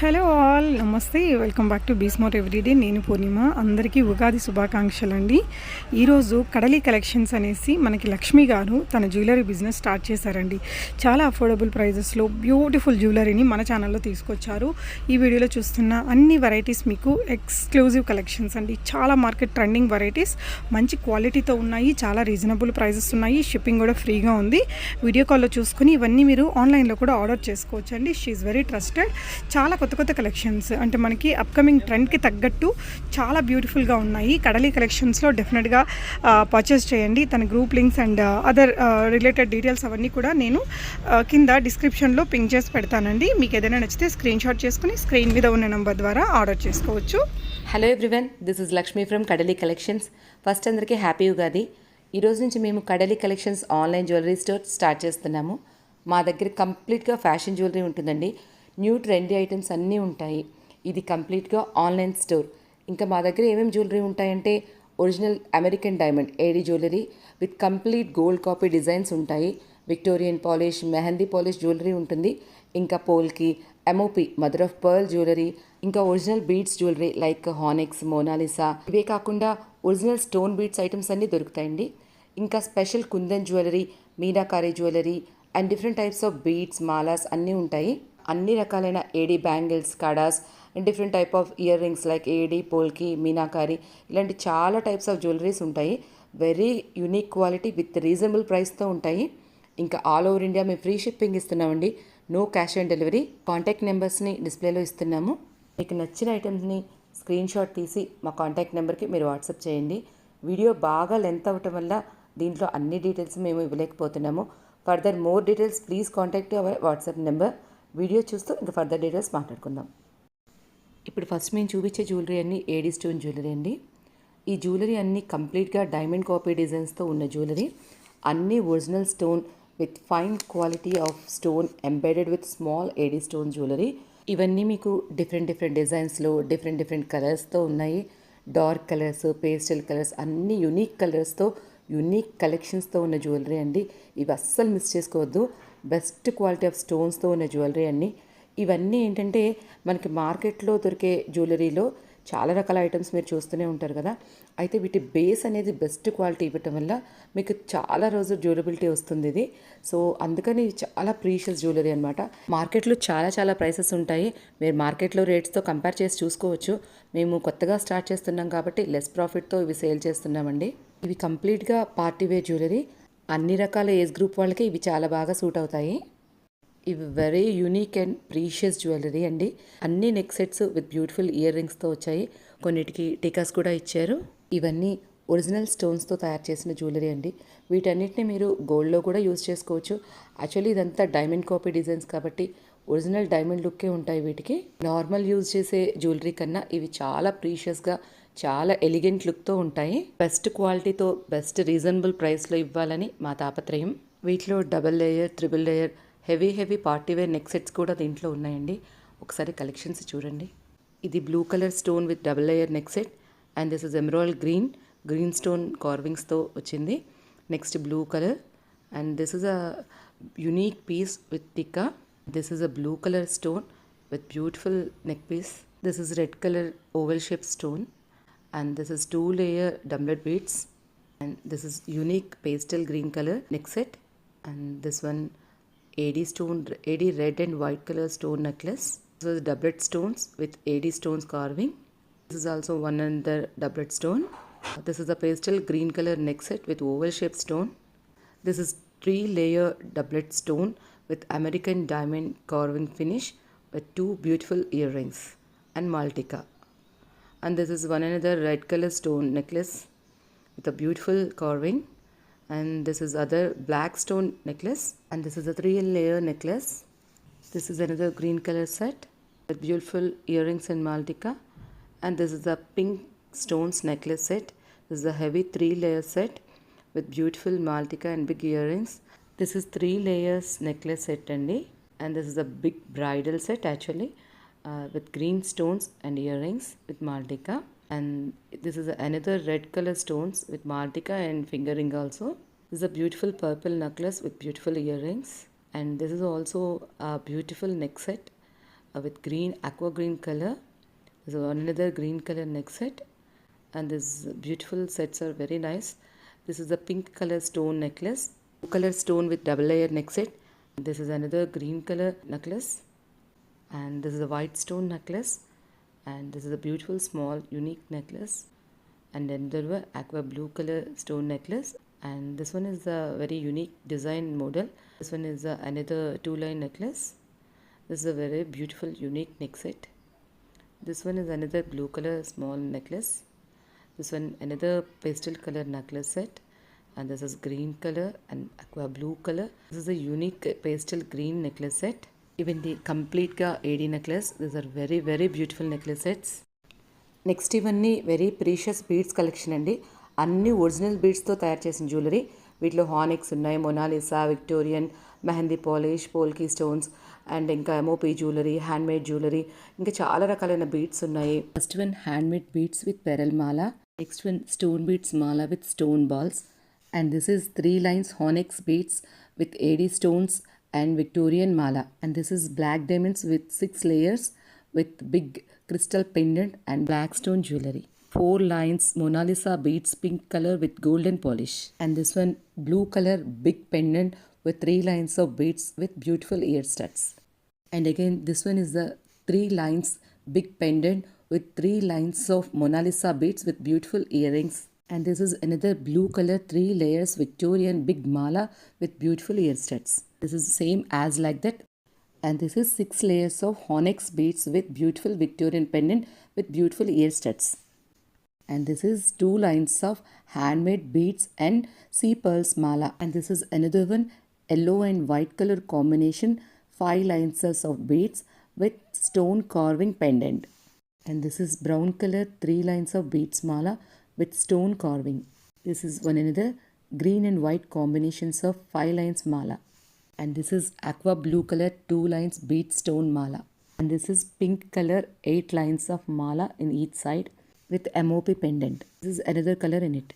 Hello all నమస్తే welcome back to బీస్మోట్ everyday నేను పూర్ణిమ. అందరికీ ఉగాది శుభాకాంక్షలు అండి ఈరోజు కడలి కలెక్షన్స్ అనేసి మనకి లక్ష్మి గారు తన జ్యువెలరీ బిజినెస్ స్టార్ట్ చేశారండి. చాలా అఫోర్డబుల్ ప్రైజెస్లో బ్యూటిఫుల్ జ్యువెలరీని మన ఛానల్లో తీసుకొచ్చారు. ఈ వీడియోలో చూస్తున్న అన్ని వెరైటీస్ మీకు ఎక్స్క్లూజివ్ కలెక్షన్స్ అండి. చాలా మార్కెట్ ట్రెండింగ్ వెరైటీస్ మంచి క్వాలిటీతో ఉన్నాయి చాలా రీజనబుల్ ప్రైజెస్ ఉన్నాయి షిప్పింగ్ కూడా ఫ్రీగా ఉంది. వీడియో కాల్లో చూసుకుని ఇవన్నీ మీరు ఆన్లైన్లో కూడా ఆర్డర్ చేసుకోవచ్చు అండి షీఈ్ వెరీ ట్రస్టెడ్ చాలా కొత్త కొత్త కలెక్షన్స్ అంటే మనకి అప్కమింగ్ ట్రెండ్కి తగ్గట్టు చాలా బ్యూటిఫుల్గా ఉన్నాయి. కడలి కలెక్షన్స్లో డెఫినెట్గా పర్చేస్ చేయండి. తన group links and other related details అవన్నీ కూడా నేను uh, కింద డిస్క్రిప్షన్లో పింక్ చేసి పెడతానండి. మీకు ఏదైనా నచ్చితే స్క్రీన్ షాట్ చేసుకుని స్క్రీన్ మీద ఉన్న నెంబర్ ద్వారా ఆర్డర్ చేసుకోవచ్చు. Hello everyone this is Lakshmi from Kadali collections first అందరికీ హ్యాపీ ఉగాది. ఈరోజు నుంచి మేము Kadali collections online jewellery store start చేస్తున్నాము. మా దగ్గర కంప్లీట్గా ఫ్యాషన్ జ్యువెలరీ ఉంటుందండి. న్యూ ట్రెండీ ఐటమ్స్ అన్నీ ఉంటాయి. ఇది కంప్లీట్గా ఆన్లైన్ స్టోర్. ఇంకా మా దగ్గర ఏమేమి జ్యువెలరీ ఉంటాయంటే original American diamond AD jewellery with complete gold copy designs ఉంటాయి. Victorian polish mehndi polish jewellery ఉంటుంది. ఇంకా polki MOP mother of pearl jewellery ఇంకా original beads jewellery like హానిక్స్ Mona Lisa. ఇవే కాకుండా ఒరిజినల్ స్టోన్ బీడ్స్ ఐటమ్స్ అన్నీ దొరుకుతాయండి. ఇంకా special kundan jewellery meenakari jewellery and different types of beads మాలాస్ అన్నీ ఉంటాయి. అన్ని రకాలైన AD bangles kadas different type of earrings like AD polki meenakari ఇలాంటి చాలా టైప్స్ ఆఫ్ జ్యువెలరీస్ ఉంటాయి. Very unique quality with reasonable ప్రైస్తో ఉంటాయి. ఇంకా ఆల్ ఓవర్ ఇండియా మేము ఫ్రీ షిప్పింగ్ ఇస్తున్నామండి. No cash on delivery contact నెంబర్స్ని డిస్ప్లేలో ఇస్తున్నాము. మీకు నచ్చిన ఐటమ్స్ని స్క్రీన్ షాట్ తీసి మా కాంటాక్ట్ నెంబర్కి మీరు వాట్సాప్ చేయండి. వీడియో బాగా లెంత్ అవ్వటం వల్ల దీంట్లో అన్ని డీటెయిల్స్ మేము ఇవ్వలేకపోతున్నాము. Further more details please contact our WhatsApp number video చూస్తూ ఇంకా ఫర్దర్ డీటెయిల్స్ మాట్లాడుకుందాం. ఇప్పుడు ఫస్ట్ మేము చూపించే జ్యువెలరీ అన్ని ఏడీ స్టోన్ జ్యువెలరీ అండి. ఈ జ్యువెలరీ అన్ని కంప్లీట్గా డైమండ్ కాపీ డిజైన్స్తో ఉన్న జ్యువెలరీ. అన్ని original stone with fine quality of stone embedded with small AD stone jewellery. ఇవన్నీ మీకు డిఫరెంట్ డిఫరెంట్ డిజైన్స్లో డిఫరెంట్ డిఫరెంట్ కలర్స్తో ఉన్నాయి. డార్క్ కలర్స్ పేస్టల్ కలర్స్ అన్ని యునిక్ కలర్స్తో యునిక్ కలెక్షన్స్తో ఉన్న జ్యువెలరీ అండి. ఇవి అస్సలు మిస్ చేసుకోవద్దు. బెస్ట్ క్వాలిటీ ఆఫ్ స్టోన్స్తో ఉన్న జ్యువెలరీ అన్ని ఇవన్నీ ఏంటంటే మనకి మార్కెట్లో దొరికే జ్యువెలరీలో చాలా రకాల ఐటమ్స్ మీరు చూస్తూనే ఉంటారు కదా. అయితే వీటి బేస్ అనేది బెస్ట్ క్వాలిటీ ఇవ్వటం వల్ల మీకు చాలా రోజు డ్యూరబిలిటీ వస్తుంది ఇది. సో అందుకని చాలా ప్రీషియస్ జ్యువెలరీ అనమాట మార్కెట్లో చాలా చాలా ప్రైసెస్ ఉంటాయి. మీరు మార్కెట్లో రేట్స్తో కంపేర్ చేసి చూసుకోవచ్చు. మేము కొత్తగా స్టార్ట్ చేస్తున్నాం కాబట్టి లెస్ ప్రాఫిట్తో ఇవి సేల్ చేస్తున్నామండి. ఇవి కంప్లీట్గా పార్టీ వేర్ జ్యువెలరీ. అన్ని రకాల ఏజ్ గ్రూప్ వాళ్ళకి ఇవి చాలా బాగా సూట్ అవుతాయి. ఇవి very unique and precious jewellery అండి. అన్ని neck sets with beautiful year రింగ్స్తో వచ్చాయి. కొన్నిటికి టీకాస్ కూడా ఇచ్చారు. ఇవన్నీ ఒరిజినల్ స్టోన్స్తో తయారు చేసిన జ్యువెలరీ అండి. వీటన్నిటిని మీరు గోల్డ్లో కూడా యూజ్ చేసుకోవచ్చు. యాక్చువల్లీ ఇదంతా డైమండ్ కాపీ డిజైన్స్ కాబట్టి ఒరిజినల్ డైమండ్ లుక్కే ఉంటాయి వీటికి. నార్మల్ యూజ్ చేసే జ్యువెలరీ కన్నా ఇవి చాలా ప్రీషియస్గా చాలా ఎలిగెంట్ లుక్తో ఉంటాయి. బెస్ట్ క్వాలిటీతో బెస్ట్ రీజనబుల్ ప్రైస్లో ఇవ్వాలని మా తాపత్రయం. వీటిలో double layer triple layer heavy heavy party wear neck sets కూడా దీంట్లో ఉన్నాయండి. ఒకసారి కలెక్షన్స్ చూడండి. ఇది blue colour stone with double layer neck set and this is emerald green green stone కార్వింగ్స్తో వచ్చింది. Next blue colour and this is a unique piece with tikka this is a blue colour stone with beautiful neck piece this is red colour oval shape stone and this is two layer doublet beads. And this is unique pastel green color neck set. And this one AD stone AD red and white color stone necklace. This was doublet stones with AD stones carving. This is also one another doublet stone. This is a pastel green color neck set with oval shaped stone. This is three layer doublet stone with American diamond carving finish with two beautiful earrings and maltica and this is one another red color stone necklace with a beautiful carving. And this is other black stone necklace. And this is a three layer necklace. This is another green color set with beautiful earrings and maltica. And this is a pink stones necklace set. This is a heavy three layer set with beautiful maltica and big earrings. This is three layers necklace set and this is a big bridal set actually uh, with green stones and earrings with Maldika. And this is another red color stones with Maldika and finger ring also. This is a beautiful purple necklace with beautiful earrings. And this is also a beautiful neck set uh, with green aqua green color. One another green color neck set, and these beautiful sets are very nice. This is a pink color stone necklace, color stone with double layer neck set. This is another green color necklace, and this is a white stone necklace, and this is a beautiful small unique necklace. And then there were aqua blue color stone necklace. And this one is a very unique design model. This one is a, another two line necklace. This is a very beautiful unique neck set. This one is another blue color small necklace. This one another pastel color necklace set. And this is green color and aqua blue color. This is a unique pastel green necklace set ఇవన్నీ కంప్లీట్గా AD necklace AD are very very beautiful necklace beautiful next ఇవన్నీ very precious beads collection అండి. అన్ని original బీడ్స్తో తయారు చేసిన jewellery వీటిలో హానిక్స్ ఉన్నాయి Mona Lisa Victorian mehndi polish polki stones and ఇంకా ఎంఓపీ జ్యువెలరీ హ్యాండ్మేడ్ జ్యువెలరీ ఇంకా చాలా రకాలైన బీడ్స్ ఉన్నాయి. First one handmade beads with pearl mala next one stone beads mala with stone balls and this is three lines హానిక్స్ beads with AD stones and Victorian mala. And this is black diamonds with six layers with big crystal pendant and black stone jewelry. Four lines Mona Lisa beads pink color with golden polish. And this one blue color big pendant with three lines of beads with beautiful ear studs. And again this one is the three lines big pendant with three lines of Mona Lisa beads with beautiful earrings. And this is another blue color three layers Victorian big mala with beautiful ear studs. This is same as like that and this is six layers of onyx beads with beautiful Victorian pendant with beautiful ear studs. And this is two lines of handmade beads and sea pearls mala. And this is another one yellow and white color combination, five lines of beads with stone carving pendant. And this is brown color three lines of beads mala with stone carving. This is one another green and white combinations of five lines mala. And this is aqua blue color two lines bead stone mala. And this is pink color eight lines of mala in each side with MOP pendant. This is another color in it.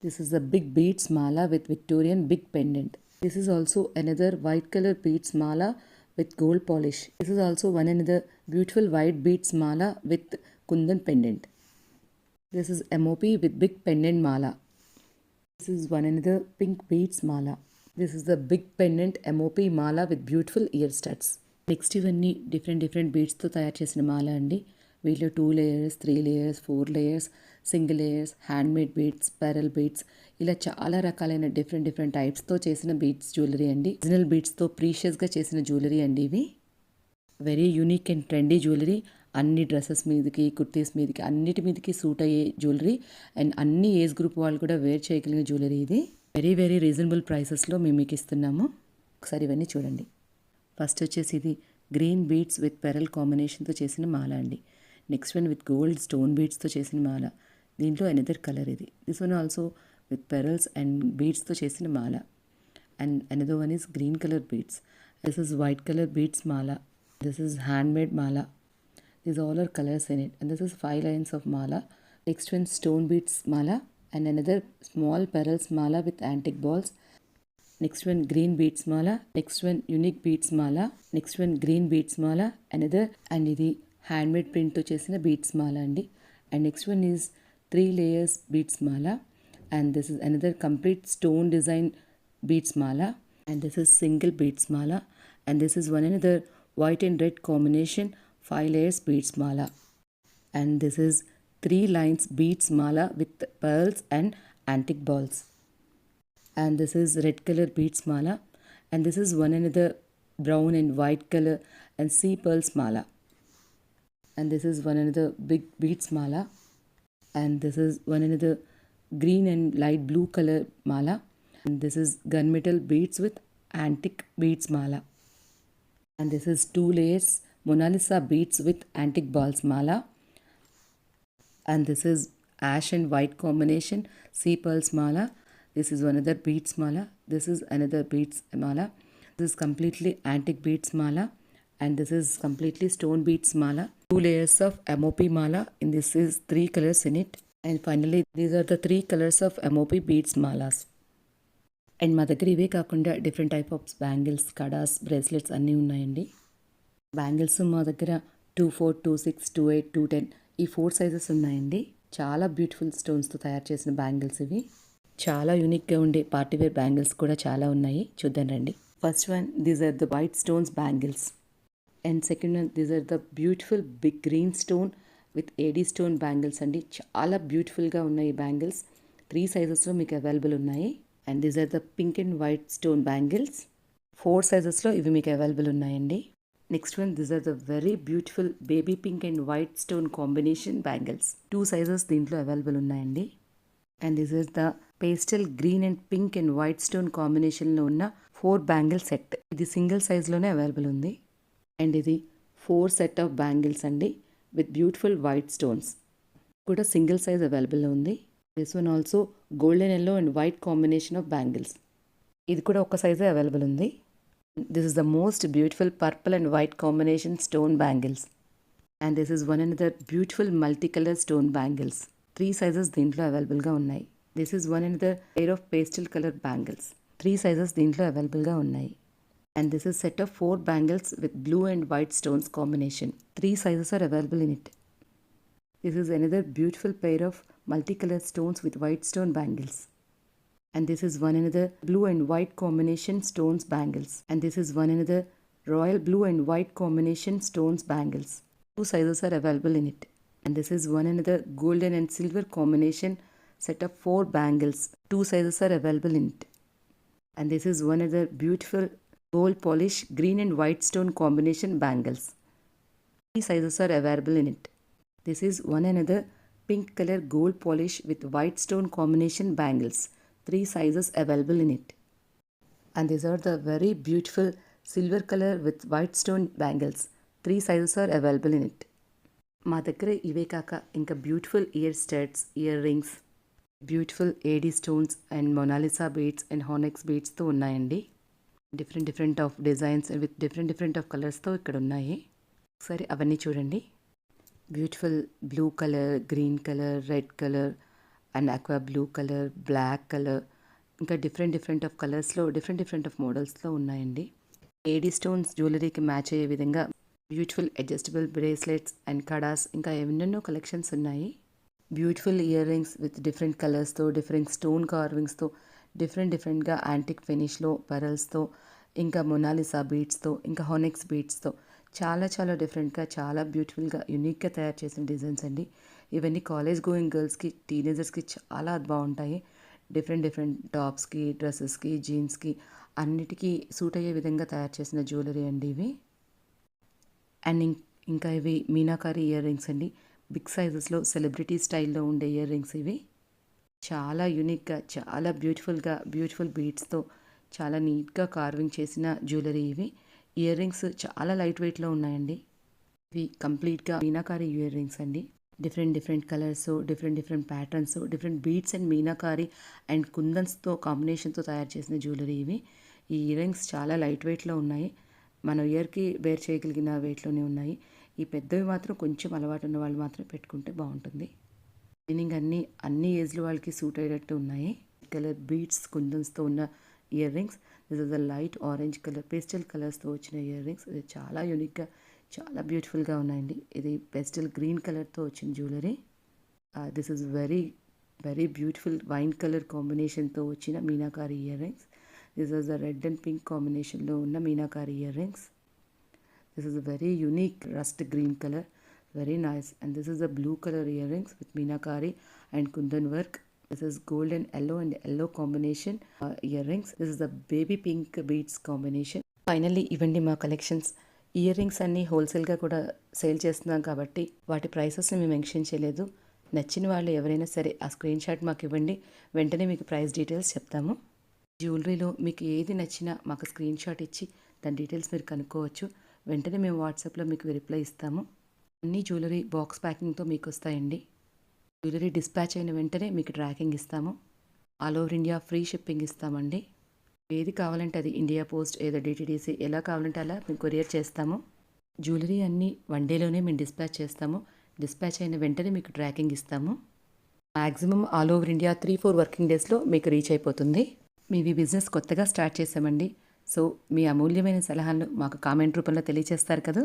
This is a big beads mala with Victorian big pendant. This is also another white color beads mala with gold polish. This is also one another beautiful white beads mala with kundan pendant. This is MOP with big pendant mala. This is one another pink beads mala. This is the big pendant MOP Mala with beautiful ear studs next ఇవన్నీ different different బీడ్స్తో తయారు చేసిన మాల అండి. వీటిలో two layers three layers four layers single layers handmade beads pearl beads ఇలా చాలా రకాలైన different different టైప్స్తో చేసిన బీడ్స్ జ్యువెలరీ అండి. ఒరిజినల్ బీడ్స్తో ప్రీషియస్గా చేసిన జ్యువెలరీ అండి ఇవి. Very unique and trendy jewellery అన్ని డ్రెస్సెస్ మీదకి కుర్తీస్ మీదకి అన్నిటి మీదకి సూట్ అయ్యే జ్యువెలరీ అండ్ అన్ని ఏజ్ గ్రూప్ వాళ్ళు కూడా వేర్ చేయగలిగిన జ్యువెలరీ ఇది. వెరీ వెరీ రీజనబుల్ ప్రైసెస్లో మేము మీకు ఇస్తున్నాము. ఒకసారి ఇవన్నీ చూడండి. ఫస్ట్ వచ్చేసి ఇది గ్రీన్ బీడ్స్ విత్ పెరల్ కాంబినేషన్తో చేసిన మాల అండి. Next one with gold stone బీడ్స్తో చేసిన మాల. దీంట్లో ఎనదర్ కలర్ ఇది. This one also with pearls and బీడ్స్తో చేసిన మాల. And another one is green colour beads this is white colour beads mala. This is handmade mala. These all are colours in it. And this is five lines of mala. Next one stone beads mala. And another small pearls mala with antique balls next one green beads mala next one unique beads mala next one green beads mala another and ఇది handmade ప్రింట్తో చేసిన beads mala అండి. And next one is three layers beads mala and this is another complete stone design beads mala and this is single beads mala and this is one another white and red combination five layers beads mala and this is three lines beads mala with pearls and antique balls. And this is red color beads mala. And this is one another brown and white color and sea pearls mala. And this is one another big beads mala. And this is one another green and light blue color mala. And this is gunmetal beads with antique beads mala. And this is two layers Mona Lisa beads with antique balls mala and this is ash and white combination sea pearls mala this is another beads mala this is another beads mala this is completely antique beads mala and this is completely stone beads mala two layers of mop mala and this is three colors in it and finally these are the three colors of mop beads malas and మా దగ్గర ఇవే కాకుండా different type of bangles kadas bracelets అన్నీ ఉన్నాయండి bangles మా దగ్గర two four two six two eight two ten ఈ four sizes ఉన్నాయండి. చాలా బ్యూటిఫుల్ స్టోన్స్తో తయారు చేసిన బ్యాంగిల్స్ ఇవి. చాలా యూనిక్గా ఉండే పార్టీవేర్ బ్యాంగిల్స్ కూడా చాలా ఉన్నాయి. చూద్దాం రండి. First one these are the white stones bangles. And second one these are the beautiful big green stone with AD stone bangles అండి. చాలా బ్యూటిఫుల్గా ఉన్నాయి ఈ బ్యాంగిల్స్. త్రీ సైజెస్లో మీకు అవైలబుల్ ఉన్నాయి. And these are the pink and white stone bangles. Four సైజెస్లో ఇవి మీకు available ఉన్నాయండి. Next one this are the very beautiful baby pink and white stone combination bangles two sizes దీంట్లో అవైలబుల్ ఉన్నాయండి. And this is the pastel green and pink and white stone కాంబినేషన్లో ఉన్న four bangle set ఇది single సైజ్లోనే available ఉంది. And ఇది four set of bangles అండి with beautiful white stones కూడా సింగిల్ సైజ్ అవైలబుల్ ఉంది. This one also golden yellow and white combination of bangles ఇది కూడా ఒక సైజే అవైలబుల్ ఉంది. This is the most beautiful purple and white combination stone bangles and this is one and the beautiful multi colour stone bangles three sizes దీంట్లో అవైలబుల్గా ఉన్నాయి this is one and the pair of pastel colour bangles three sizes దీంట్లో అవైలబుల్గా ఉన్నాయి and this is set of four bangles with blue and white stones combination three sizes are available in it this is another beautiful pair of multicolored stones with white stone bangles. And this is one another blue and white combination stones bangles. And this is one another royal blue and white combination stones bangles. Two sizes are available in it. And this is one another golden and silver combination set of four bangles. Two sizes are available in it. And this is one other beautiful gold polish green and white stone combination bangles. Three sizes are available in it. This is one another pink color gold polish with white stone combination bangles. Three sizes available in it. And these are the very beautiful silver colour with white stone bangles three sizes are available in it మా దగ్గర ఇవే కాక ఇంకా beautiful ear studs earrings beautiful AD stones and Mona Lisa beads and హానెక్స్ బీడ్స్తో ఉన్నాయండి. Different different of designs with different different of కలర్స్తో ఇక్కడ ఉన్నాయి. ఒకసారి అవన్నీ చూడండి. Beautiful blue colour green colour red colour and aqua blue colour black colour ఇంకా different different of కలర్స్లో డిఫరెంట్ డిఫరెంట్ ఆఫ్ మోడల్స్లో ఉన్నాయండి. ఏడీ స్టోన్స్ జ్యువెలరీకి మ్యాచ్ అయ్యే విధంగా beautiful adjustable bracelets and kadas ఇంకా ఎన్నెన్నో కలెక్షన్స్ ఉన్నాయి. Beautiful ear rings with different కలర్స్తో డిఫరెంట్ స్టోన్ కార్వింగ్స్తో డిఫరెంట్ డిఫరెంట్గా యాంటిక్ ఫినిష్లో పెరల్స్తో ఇంకా మొనాలిసా బీట్స్తో ఇంకా హోనెక్స్ బీట్స్తో చాలా చాలా డిఫరెంట్గా చాలా బ్యూటిఫుల్గా యూనిక్గా తయారు చేసిన డిజైన్స్ అండి. ఇవన్నీ కాలేజ్ గోయింగ్ గర్ల్స్కి టీనేజర్స్కి చాలా బాగుంటాయి. డిఫరెంట్ డిఫరెంట్ టాప్స్కి డ్రెస్సెస్కి జీన్స్కి అన్నిటికీ సూట్ అయ్యే విధంగా తయారు చేసిన జ్యువెలరీ అండి ఇవి. అండ్ ఇంకా ఇవి మీనాకారి ఇయర్ రింగ్స్ అండి బిగ్ సైజెస్లో సెలబ్రిటీ స్టైల్లో ఉండే ఇయర్ రింగ్స్ ఇవి. చాలా యూనిక్గా చాలా బ్యూటిఫుల్గా బ్యూటిఫుల్ బీడ్స్తో చాలా నీట్గా కార్వింగ్ చేసిన జ్యువెలరీ ఇవి. ఇయర్ రింగ్స్ చాలా లైట్ వెయిట్లో ఉన్నాయండి. ఇవి కంప్లీట్గా మీనాకారి ఇయర్ రింగ్స్ అండి. Different different colours different different patterns different beads and meenakari and కుందన్స్తో కాంబినేషన్తో తయారు చేసిన జ్యువెలరీ ఇవి. ఈ ఇయర్ రింగ్స్ చాలా లైట్ వెయిట్లో ఉన్నాయి. మన ఇయర్కి వేర్ చేయగలిగిన వెయిట్లోనే ఉన్నాయి. ఈ పెద్దవి మాత్రం కొంచెం అలవాటు ఉన్న వాళ్ళు మాత్రం పెట్టుకుంటే బాగుంటుంది. మీనింగ్ అన్ని అన్ని ఏజ్లు వాళ్ళకి సూట్ అయ్యేటట్టు ఉన్నాయి. కలర్ బీట్స్ కుందన్స్తో ఉన్న earrings this is the light orange colour pastel కలర్స్తో వచ్చిన ఇయర్ రింగ్స్ ఇది చాలా యూనిక్గా చాలా బ్యూటిఫుల్గా ఉన్నాయండి. ఇది పెస్టల్ గ్రీన్ కలర్తో వచ్చిన jewellery. This is very very beautiful wine colour కాంబినేషన్తో వచ్చిన meenakari earrings this is a red and pink కాంబినేషన్లో ఉన్న meenakari earrings this is a very unique rust green colour very nice and this is a blue colour earrings with meenakari and kundan work this is gold and yellow and yellow combination earrings this is a baby pink beads combination finally ఇవ్వండి మా collections earrings అన్నీ హోల్సేల్గా కూడా sale చేస్తున్నాం కాబట్టి వాటి ప్రైసెస్ని మేము mention చేయలేదు. నచ్చిన వాళ్ళు ఎవరైనా సరే ఆ స్క్రీన్ షాట్ మాకు ఇవ్వండి. వెంటనే మీకు ప్రైస్ డీటెయిల్స్ చెప్తాము. జ్యువెలరీలో మీకు ఏది నచ్చినా మాకు స్క్రీన్ షాట్ ఇచ్చి దాని డీటెయిల్స్ మీరు కనుక్కోవచ్చు. వెంటనే మేము వాట్సాప్లో మీకు రిప్లై ఇస్తాము. అన్ని జ్యువెలరీ బాక్స్ ప్యాకింగ్తో మీకు వస్తాయండి. జ్యువెలరీ డిస్పాచ్ అయిన వెంటనే మీకు ట్రాకింగ్ ఇస్తాము. All over India free shipping ఇస్తామండి. ఏది కావాలంటే అది ఇండియా పోస్ట్ ఏదో డిటీడీసీ ఎలా కావాలంటే అలా మేము కొరియర్ చేస్తాము. జ్యువెలరీ అన్నీ వన్ డేలోనే మేము డిస్పాచ్ చేస్తాము. డిస్పాచ్ అయిన వెంటనే మీకు ట్రాకింగ్ ఇస్తాము. Maximum all over India three four working డేస్లో మీకు రీచ్ అయిపోతుంది. మీవి బిజినెస్ కొత్తగా స్టార్ట్ చేసామండి సో మీ అమూల్యమైన సలహాలు మాకు కామెంట్ రూపంలో తెలియజేస్తారు కదా.